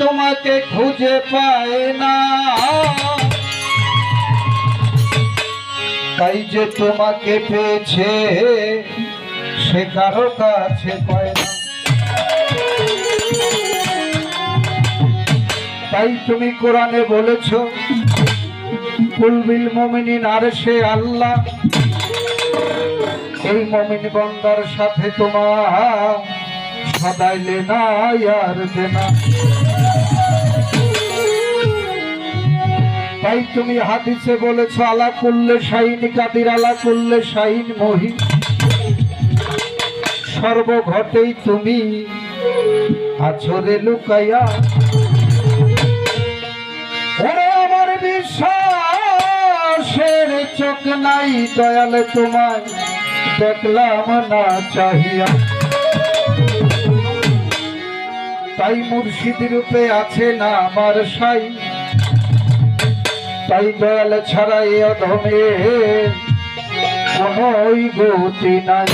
তোমাকে খুঁজে পায় না। তাই যে তোমাকে পেয়েছে, সে কারও কাছে পায় না। তাই তুমি কোরআনে বলেছ কুলবিল মমিনিন আর সে আল্লাহ। এই মমিন বন্দার সাথে তোমার সদাইলে না আর দেনা। তাই তুমি হাদিসে বলেছ, আলা করলে শাহিন কাদির, আলা করলে শাহিন মহি সর্বঘটেই তুমি আছরে লুকাইয়া। ওরে আমার বিশ্বাসের চোখ নাই দয়ালে তোমায় দেখলাম না চাহিয়া। তাই মুর্শিদ রূপে আছে না আমার সাই। তাই দয়াল ছাড়া এ অধমে কোন গতি নাই।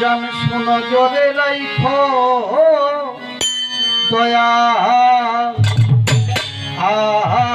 জান শুন জোরে রাইখ দয়া। আমারে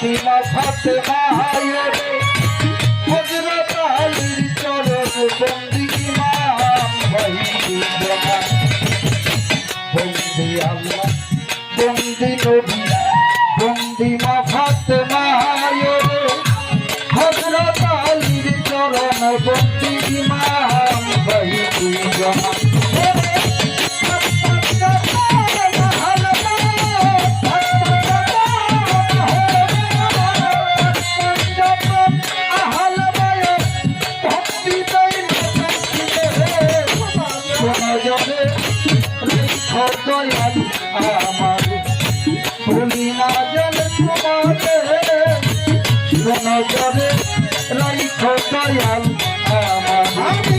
বন্দি মাথাতে মায়েরে হজরত আলীর চরণ বন্দি ইমাম বন্দি আল্লাহ বন্দি নবী। আমার। ভুলি না জানে তোমারে নজরে রাইখ দয়াল আমার। আমি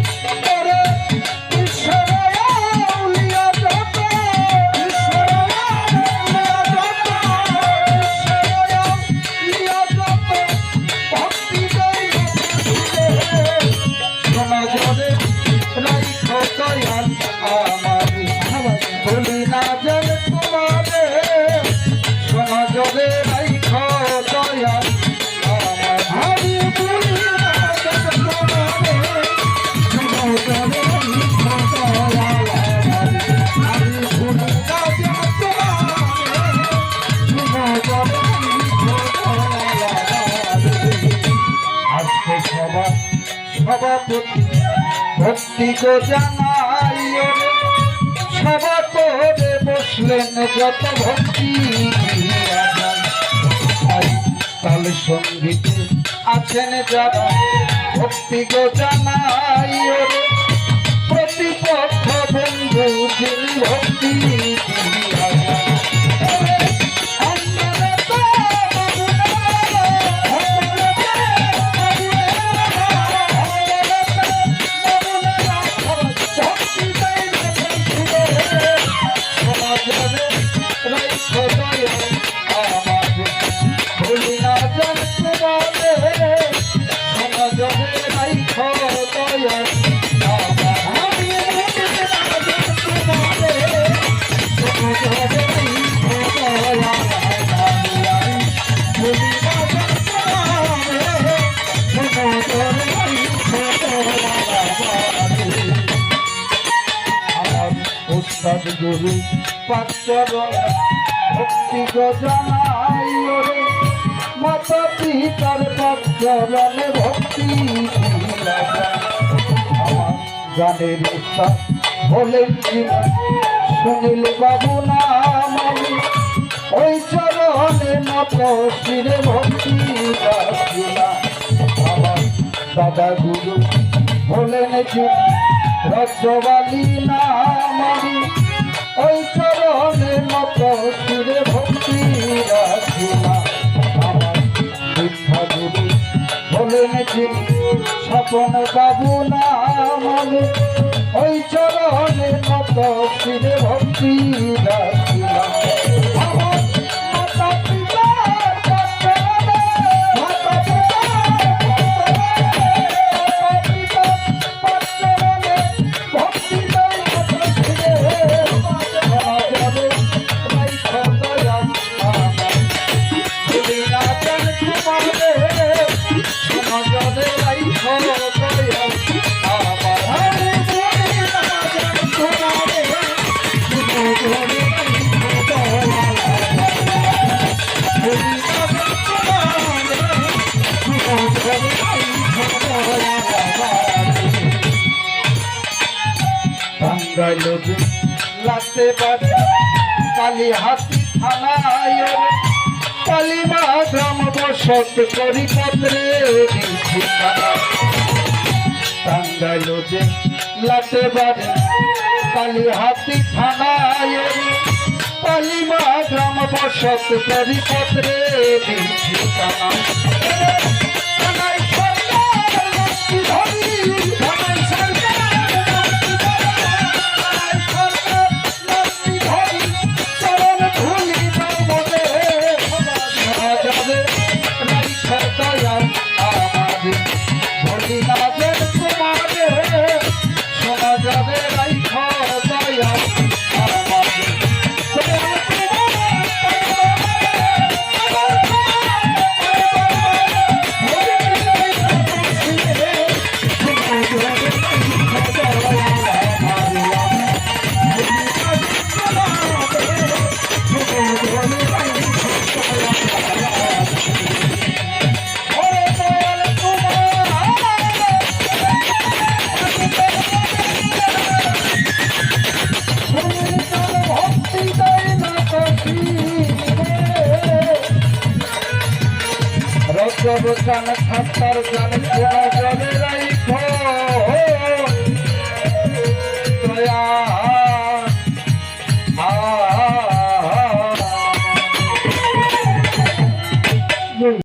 সভাপতি ভক্তি গো জানাই সভা করে বসলেন যত ভক্তি তাল সঙ্গীতে আছেন যারা, ভক্তি গো জানাই প্রতিপক্ষ বন্ধু ভক্তি গুরু পাচরণ ভক্তি গজানাই ওরে। মাতা পিতার পাচরণে ভক্তি। আমার গানের উস্তাদ হলেন সুনীল বাবু নাম ওই চরণে শিরে ভক্তি দাদা গুরু হলেন যিনি রজবালি নাম আমি। ওই চরণে নত শিরে ভক্তি রাখিলাম আমার শিক্ষা গুরু যিনি স্বপন বাবু নাম? আমি ওই চরণে নত শিরে ভক্তি রাখিলাম লাগতে পারে কালী হাতি থানায় কালীমা গ্রাম বসত করি পত্রে টাঙ্গাইল যে লাগতে পারে কালী হাতি থানায় গ্রাম বসত করি পত্রে ঠিকানা জব গান খাতার গান শোনা জবে রাইখ। দয়া